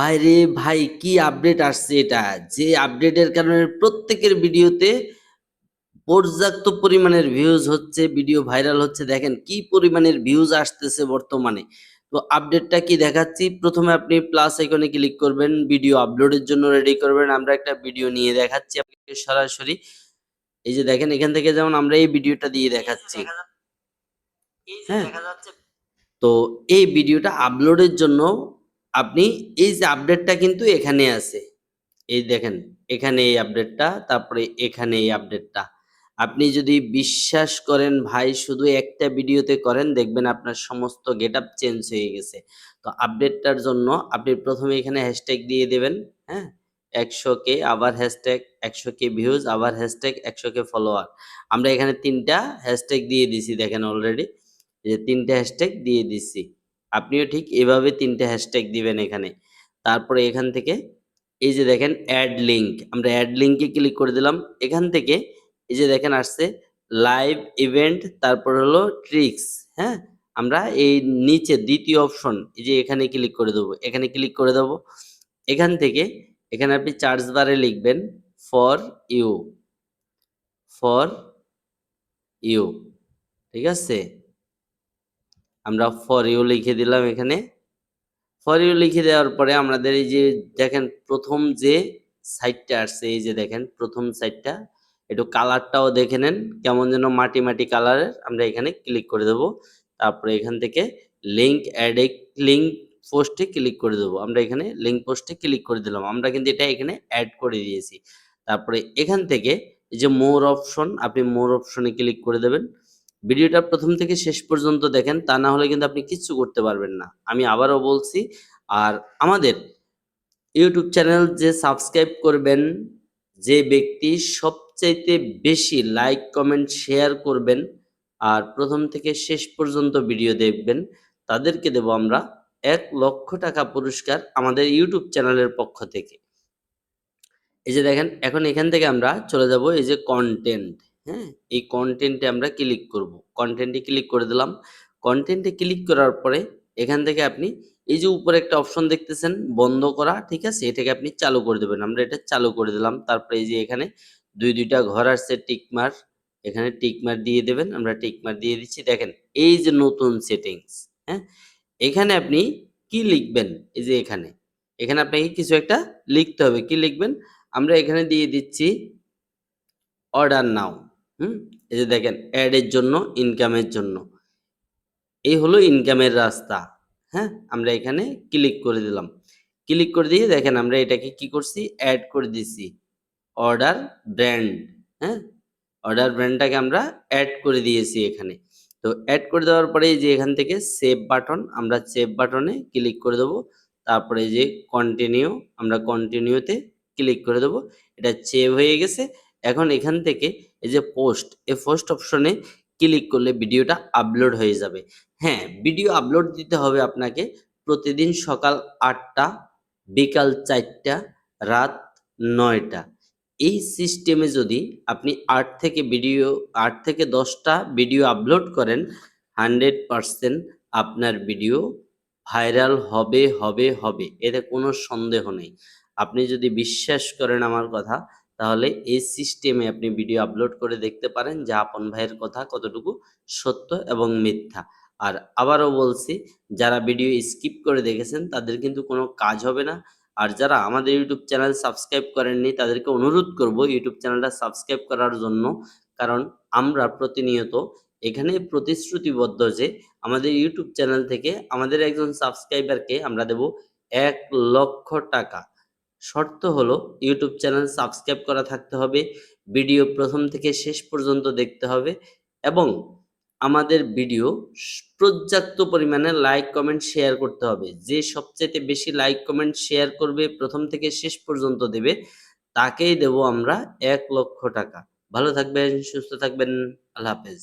বাইরে ভাই কি আপডেট আসছে এটা? যে আপডেটের কারণে প্রত্যেকের ভিডিওতে পর্যাপ্ত পরিমাণের ভিউজ হচ্ছে ভিডিও ভাইরাল হচ্ছে। দেখেন কি পরিমাণের ভিউজ আসতেছে বর্তমানে। তো আপডেটটা কি দেখাচ্ছি? প্রথমে আপনি প্লাস এখানে ক্লিক করবেন ভিডিও আপলোডের জন্য রেডি করবেন। আমরা একটা ভিডিও নিয়ে দেখাচ্ছি আপনাকে সরাসরি। এই যে দেখেন এখান থেকে যেমন আমরা এই ভিডিওটা দিয়ে দেখাচ্ছি। হ্যাঁ। তো এই ভিডিওটা আপলোডের জন্য আপনি এই যে আপডেটটা কিন্তু এখানে আছে। এই দেখেন, এখানে এই আপডেটটা তারপরে এখানে এই আপডেটটা আপনি যদি বিশ্বাস করেন ভাই, শুধু একটা ভিডিওতে করেন, দেখবেন আপনার সমস্ত গেট আপ চেঞ্জ হয়ে গেছে। তো আপডেটটার জন্য আপনি প্রথমে এখানে হ্যাশট্যাগ দিয়ে দেবেন হ্যাঁ? একশো কে আবার হ্যাশট্যাগ একশো কে ভিউজ আবার হ্যাশট্যাগ একশো কে ফলোয়ার আমরা এখানে তিনটা হ্যাশট্যাগ দিয়ে দিছি, দেখেন অলরেডি যে তিনটে হ্যাশট্যাগ দিয়ে দিচ্ছি আপনিও ঠিক এভাবে তিনটে হ্যাশট্যাগ দিবেন এখানে। তারপরে এখান থেকে এই যে দেখেন অ্যাড লিঙ্ক আমরা অ্যাড লিঙ্কে ক্লিক করে দিলাম। এখান থেকে এই যে দেখেন আসছে লাইভ ইভেন্ট তারপর হলো ট্রিক্স হ্যাঁ? আমরা এই নিচে দ্বিতীয় অপশন এই যে এখানে ক্লিক করে দেবো, এখানে ক্লিক করে দেবো। এখান থেকে এখানে আপনি চার্জ বারে লিখবেন ফর ইউ ফর ইউ ঠিক আছে? আমরা ফর ইউ লিখে দিলাম এখানে। ফর ইউ লিখে দেওয়ার পরে আমাদের এই যে দেখেন প্রথম যে সাইটটা আসছে, এই যে দেখেন প্রথম সাইটটা একটু কালারটাও দেখে নেন, কেমন যেন মাটি মাটি কালারের আমরা এখানে ক্লিক করে দেব। তারপরে এখান থেকে লিঙ্ক অ্যাড লিঙ্ক পোস্টে ক্লিক করে দেবো। আমরা এখানে লিঙ্ক পোস্টে ক্লিক করে দিলাম। আমরা কিন্তু এটা এখানে অ্যাড করে দিয়েছি। তারপরে এখান থেকে যে মোর অপশন আপনি মোর অপশনে ক্লিক করে দেবেন। ভিডিওটা প্রথম থেকে শেষ পর্যন্ত দেখেন, তা না হলে কিন্তু আপনি কিচ্ছু করতে পারবেন না। আমি আবারও বলছি, আর আমাদের ইউটিউব চ্যানেল যে সাবস্ক্রাইব করবেন, যে ব্যক্তি সবচাইতে বেশি লাইক, কমেন্ট, শেয়ার করবেন, আর প্রথম থেকে শেষ পর্যন্ত ভিডিও দেখবেন, তাদেরকে দেব আমরা এক লক্ষ টাকা পুরস্কার আমাদের ইউটিউব চ্যানেলের পক্ষ থেকে। এই যে দেখেন, এখন এখান থেকে আমরা চলে যাব এই যে কন্টেন্ট হ্যাঁ এই কন্টেন্টে আমরা ক্লিক করব। কন্টেন্টে ক্লিক করে দিলাম। কন্টেন্টে ক্লিক করার পরে এখান থেকে আপনি এই যে উপরে একটা অপশন দেখতেছেন, বন্ধ করা, ঠিক আছে? এটাকে আপনি চালু করে দেবেন। আমরা এটা চালু করে দিলাম। তারপরে এই যে এখানে দুই, দুইটা ঘর আসছে টিকমার এখানে টিকমার দিয়ে দেবেন। আমরা টিকমার দিয়ে দিচ্ছি। দেখেন, এই যে নতুন সেটিংস হ্যাঁ? এখানে আপনি কি লিখবেন? এই যে এখানে। এখানে আপনাকে কিছু একটা লিখতে হবে। কি লিখবেন? আমরা এখানে দিয়ে দিচ্ছি অর্ডার নাও হুম? এই যে দেখেন অ্যাডের জন্য ইনকামের জন্য। এই হলো ইনকামের রাস্তা। হ্যাঁ? আমরা এখানে ক্লিক করে দিলাম। ক্লিক করে দিয়ে দেখেন, আমরা এটাকে কি করছি? অ্যাড করে দিছি। অর্ডার ব্র্যান্ড হ্যাঁ? অর্ডার ব্র্যান্ডটাকে আমরা অ্যাড করে দিয়েছি এখানে। তো অ্যাড করে দেওয়ার পরে যে এখান থেকে সেভ বাটন আমরা সেভ বাটনে ক্লিক করে দেবো। তারপরে যে কন্টিনিউ আমরা কন্টিনিউতে ক্লিক করে দেবো। এটা সেভ হয়ে গেছে। এখন এখান থেকে এই যে পোস্ট এই পোস্ট অপশনে ক্লিক করলে ভিডিওটা আপলোড হয়ে যাবে। হ্যাঁ ভিডিও আপলোড দিতে হবে আপনাকে প্রতিদিন সকাল আটটা, বিকাল চারটা, রাত নয়টা। এই সিস্টেমে যদি আপনি আট থেকে ভিডিও আট থেকে দশটা ভিডিও আপলোড করেন হান্ড্রেড পারসেন্ট আপনার ভিডিও ভাইরাল হবে হবে হবে। এতে কোনো সন্দেহ নেই। আপনি যদি বিশ্বাস করেন আমার কথা তাহলে এই সিস্টেমে আপনি ভিডিও আপলোড করে দেখতে পারেন যে আপন ভাইয়ের কথা কতটুকু সত্য এবং মিথ্যা। আর আবারও বলছি, যারা ভিডিও স্কিপ করে দেখেছেন, তাদের কিন্তু কোনো কাজ হবে না। আর যারা আমাদের ইউটিউব চ্যানেল সাবস্ক্রাইব করেননি, তাদেরকে অনুরোধ করব ইউটিউব চ্যানেলটা সাবস্ক্রাইব করার জন্য। কারণ আমরা প্রতিনিয়ত এখানে প্রতিশ্রুতিবদ্ধ যে আমাদের ইউটিউব চ্যানেল থেকে আমাদের একজন সাবস্ক্রাইবারকে আমরা দেব এক লক্ষ টাকা। শর্ত হলো ইউটিউব চ্যানেল সাবস্ক্রাইব করা থাকতে হবে, ভিডিও প্রথম থেকে শেষ পর্যন্ত দেখতে হবে এবং আমাদের ভিডিও পর্যাপ্ত পরিমাণে লাইক, কমেন্ট, শেয়ার করতে হবে। যে সবচেয়ে বেশি লাইক, কমেন্ট, শেয়ার করবে, প্রথম থেকে শেষ পর্যন্ত দেবে, তাকেই দেব আমরা এক লক্ষ টাকা। ভালো থাকবেন, সুস্থ থাকবেন, আল্লাহ হাফেজ।